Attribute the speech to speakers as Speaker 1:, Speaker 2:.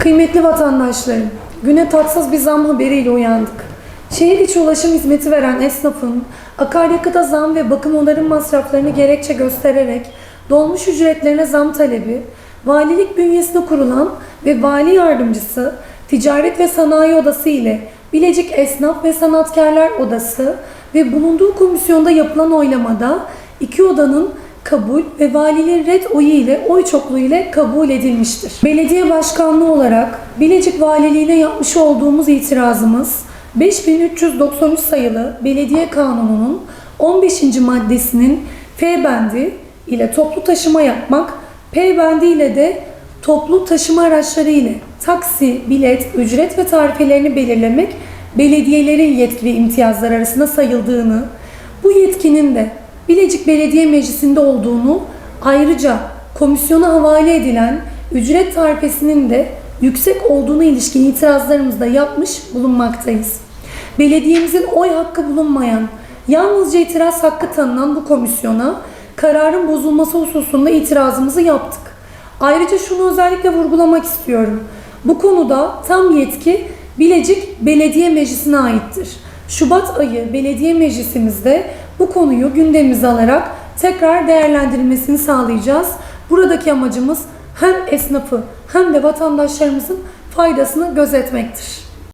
Speaker 1: Kıymetli vatandaşlarım, güne tatsız bir zam haberiyle uyandık. Şehir içi ulaşım hizmeti veren esnafın akaryakıta zam ve bakım onarım masraflarını gerekçe göstererek dolmuş ücretlerine zam talebi, valilik bünyesinde kurulan ve vali yardımcısı Ticaret ve Sanayi Odası ile Bilecik Esnaf ve Sanatkarlar Odası ve bulunduğu komisyonda yapılan oylamada iki odanın kabul ve valiliğin red oyu ile oy çokluğu ile kabul edilmiştir. Belediye başkanlığı olarak Bilecik Valiliğine yapmış olduğumuz itirazımız 5393 sayılı Belediye Kanunu'nun 15. maddesinin F bendi ile toplu taşıma yapmak, P bendi ile de toplu taşıma araçları ile taksi, bilet, ücret ve tarifelerini belirlemek belediyelerin yetki ve imtiyazları arasında sayıldığını, bu yetkinin de Bilecik Belediye Meclisi'nde olduğunu ayrıca komisyona havale edilen ücret tarifesinin de yüksek olduğuna ilişkin itirazlarımızda yapmış bulunmaktayız. Belediyemizin oy hakkı bulunmayan, yalnızca itiraz hakkı tanınan bu komisyona kararın bozulması hususunda itirazımızı yaptık. Ayrıca şunu özellikle vurgulamak istiyorum. Bu konuda tam yetki Bilecik Belediye Meclisi'ne aittir. Şubat ayı belediye meclisimizde bu konuyu gündemimize alarak tekrar değerlendirilmesini sağlayacağız. Buradaki amacımız hem esnafı hem de vatandaşlarımızın faydasını gözetmektir.